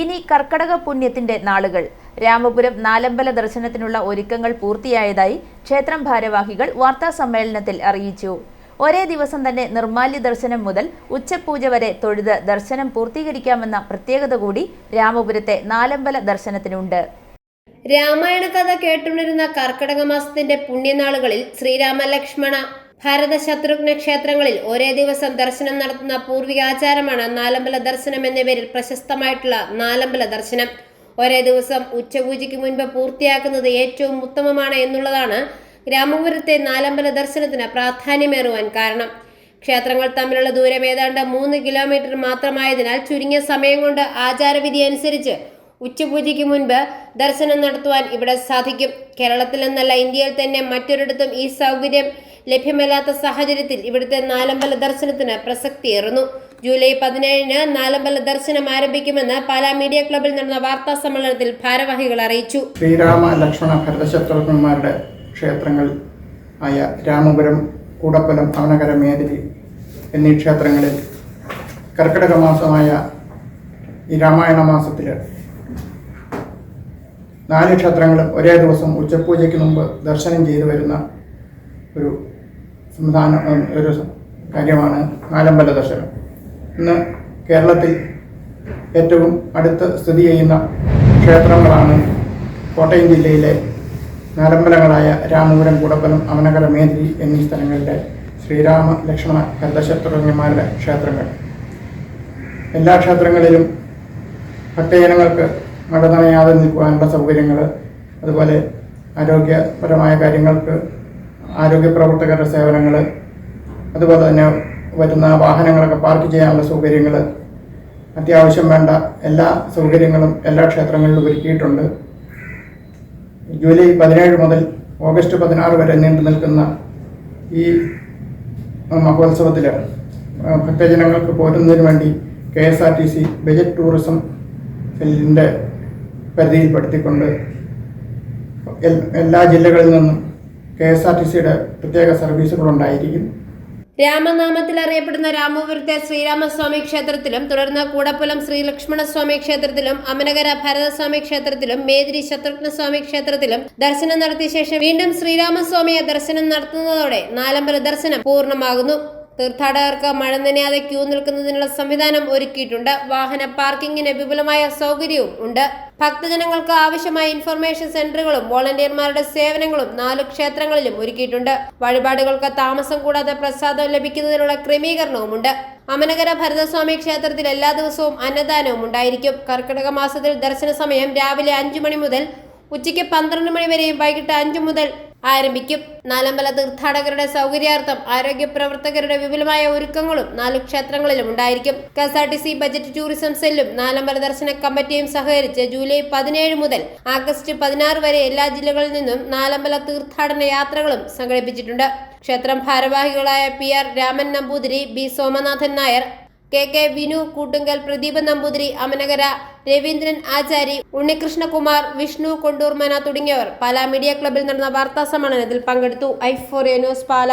ഇനി കർക്കടക പുണ്യത്തിന്റെ നാളുകൾ. രാമപുരം നാലമ്പല ദർശനത്തിനുള്ള ഒരുക്കങ്ങൾ പൂർത്തിയായതായി ക്ഷേത്രം ഭാരവാഹികൾ വാർത്താ സമ്മേളനത്തിൽ അറിയിച്ചു. ഒരേ ദിവസം തന്നെ നിർമാല്യ ദർശനം മുതൽ ഉച്ചപൂജ വരെ തൊഴുത് ദർശനം പൂർത്തീകരിക്കാമെന്ന പ്രത്യേകത കൂടി രാമപുരത്തെ നാലമ്പല ദർശനത്തിനുണ്ട്. രാമായണ കഥ കേട്ടുണരുന്ന കർക്കടക മാസത്തിന്റെ പുണ്യനാളുകളിൽ ശ്രീരാമ ലക്ഷ്മണ ഭരത ശത്രുഘ്ന ക്ഷേത്രങ്ങളിൽ ഒരേ ദിവസം ദർശനം നടത്തുന്ന പൂർവിക ആചാരമാണ് നാലമ്പല ദർശനം എന്ന പേരിൽ പ്രശസ്തമായിട്ടുള്ള നാലമ്പല ദർശനം. ഒരേ ദിവസം ഉച്ചപൂജയ്ക്ക് മുൻപ് പൂർത്തിയാക്കുന്നത് ഏറ്റവും ഉത്തമമാണ് എന്നുള്ളതാണ് രാമപുരത്തെ നാലമ്പല ദർശനത്തിന് പ്രാധാന്യമേറുവാൻ കാരണം. ക്ഷേത്രങ്ങൾ തമ്മിലുള്ള ദൂരം ഏതാണ്ട് മൂന്ന് കിലോമീറ്റർ മാത്രമായതിനാൽ ചുരുങ്ങിയ സമയം കൊണ്ട് ആചാരവിധി അനുസരിച്ച് ഉച്ചപൂജയ്ക്ക് മുൻപ് ദർശനം നടത്തുവാൻ ഇവിടെ സാധിക്കും. കേരളത്തിൽ എന്നല്ല ഇന്ത്യയിൽ തന്നെ മറ്റൊരിടത്തും ഈ സൗകര്യം ലഭ്യമല്ലാത്ത സാഹചര്യത്തിൽ ഇവിടുത്തെ നാലമ്പല ദർശനത്തിന് പ്രസക്തിയേറുന്നു ജൂലൈ പതിനേഴിന് നാലമ്പല ദർശനം ആരംഭിക്കുമെന്ന് പാലാ മീഡിയ ക്ലബിൽ നടന്ന വാർത്താ സമ്മേളനത്തിൽ ഭാരവാഹികൾ അറിയിച്ചു. ശ്രീരാമ ലക്ഷ്മണ ഭരതശത്രുഘ്നന്മാരുടെ ക്ഷേത്രങ്ങൾ ആയ രാമപുരം കൂടപ്പലം അവനകര മേതിരി എന്നീ ക്ഷേത്രങ്ങളിൽ കർക്കിടക മാസമായ ഈ രാമായണ മാസത്തിൽ നാല് ക്ഷേത്രങ്ങളും ഒരേ ദിവസം ഉച്ചപൂജയ്ക്ക് മുമ്പ് ദർശനം ചെയ്തു വരുന്ന ഒരു സംവിധാനം ഒരു കാര്യമാണ് നാലമ്പല ദർശനം. ഇന്ന് കേരളത്തിൽ ഏറ്റവും അടുത്ത് സ്ഥിതി ചെയ്യുന്ന ക്ഷേത്രങ്ങളാണ് കോട്ടയം ജില്ലയിലെ നാലമ്പലങ്ങളായ രാമപുരം കുടപ്പലം അവനകര മേന്തി എന്നീ സ്ഥലങ്ങളിലെ ശ്രീരാമ ലക്ഷ്മണ ഭരതശത്രുഘ്നന്മാരുടെ ക്ഷേത്രങ്ങൾ. എല്ലാ ക്ഷേത്രങ്ങളിലും ഭക്തജനങ്ങൾക്ക് നടനയാതെ നിൽക്കുവാനുള്ള സൗകര്യങ്ങൾ അതുപോലെ ആരോഗ്യപരമായ കാര്യങ്ങൾക്ക് ആരോഗ്യ പ്രവർത്തകരുടെ സേവനങ്ങൾ അതുപോലെ തന്നെ വരുന്ന വാഹനങ്ങളൊക്കെ പാർക്ക് ചെയ്യാനുള്ള സൗകര്യങ്ങൾ അത്യാവശ്യം വേണ്ട എല്ലാ സൗകര്യങ്ങളും എല്ലാ ക്ഷേത്രങ്ങളിലും ഒരുക്കിയിട്ടുണ്ട്. ജൂലൈ പതിനേഴ് മുതൽ ഓഗസ്റ്റ് പതിനാറ് വരെ നീണ്ടു നിൽക്കുന്ന ഈ മഹോത്സവത്തിൽ ഭക്തജനങ്ങൾക്ക് പോരുന്നതിന് വേണ്ടി K S R T C budget tourism സെല്ലിന്റെ പരിധിയിൽപ്പെടുത്തിക്കൊണ്ട് എല്ലാ ജില്ലകളിൽ നിന്നും കെ എസ് ആർ ടി സിയുടെ പ്രത്യേക സർവീസുകളുണ്ടായിരിക്കും. രാമനാമത്തിൽ അറിയപ്പെടുന്ന രാമപുരത്തെ ശ്രീരാമസ്വാമി ക്ഷേത്രത്തിലും തുടർന്ന് കൂടപ്പുലം ശ്രീലക്ഷ്മണസ്വാമി ക്ഷേത്രത്തിലും അമനകര ഭരതസ്വാമി ക്ഷേത്രത്തിലും മേതിരി ശത്രുഘ്നസ്വാമി ക്ഷേത്രത്തിലും ദർശനം നടത്തിയ ശേഷം വീണ്ടും ശ്രീരാമസ്വാമിയെ ദർശനം നടത്തുന്നതോടെ നാലമ്പല ദർശനം പൂർണമാകുന്നു. തീർത്ഥാടകർക്ക് മഴ നനയാതെ ക്യൂ നിൽക്കുന്നതിനുള്ള സംവിധാനം ഒരുക്കിയിട്ടുണ്ട്. വാഹന പാർക്കിങ്ങിന് വിപുലമായ സൗകര്യവും ഉണ്ട്. ഭക്തജനങ്ങൾക്ക് ആവശ്യമായ ഇൻഫർമേഷൻ സെന്ററുകളും വോളണ്ടിയർമാരുടെ സേവനങ്ങളും നാല് ക്ഷേത്രങ്ങളിലും ഒരുക്കിയിട്ടുണ്ട്. വഴിപാടുകൾക്ക് താമസം കൂടാതെ പ്രസാദം ലഭിക്കുന്നതിനുള്ള ക്രമീകരണവും ഉണ്ട്. അമനകര ഭരതസ്വാമി ക്ഷേത്രത്തിൽ എല്ലാ ദിവസവും അന്നദാനവും ഉണ്ടായിരിക്കും. കർക്കിടക മാസത്തിൽ ദർശന സമയം രാവിലെ അഞ്ചു മണി മുതൽ ഉച്ചയ്ക്ക് പന്ത്രണ്ട് മണി വരെയും വൈകിട്ട് അഞ്ചു മുതൽ ആരംഭിക്കും. നാലമ്പല തീർത്ഥാടകരുടെ സൗകര്യാർത്ഥം ആരോഗ്യ പ്രവർത്തകരുടെ വിപുലമായ ഒരുക്കങ്ങളും നാലു ക്ഷേത്രങ്ങളിലും ഉണ്ടായിരിക്കും. K S R T C budget tourism സെല്ലും നാലമ്പല ദർശന കമ്മിറ്റിയും സഹകരിച്ച് ജൂലൈ പതിനേഴ് മുതൽ ആഗസ്റ്റ് പതിനാറ് വരെ എല്ലാ ജില്ലകളിൽ നിന്നും നാലമ്പല തീർത്ഥാടന യാത്രകളും സംഘടിപ്പിച്ചിട്ടുണ്ട്. ക്ഷേത്രം ഭാരവാഹികളായ P R Raman Namboothiri B Somanathan Nair K K Vinu Koottunkal Pradeepa Namboothiri Amanakara Raveendran Achari Unnikrishnakumar Vishnu Kondoormana തുടങ്ങിയവർ പാലാ മീഡിയ ക്ലബിൽ നടന്ന വാർത്താ സമ്മേളനത്തിൽ പങ്കെടുത്തു. Four news Pala.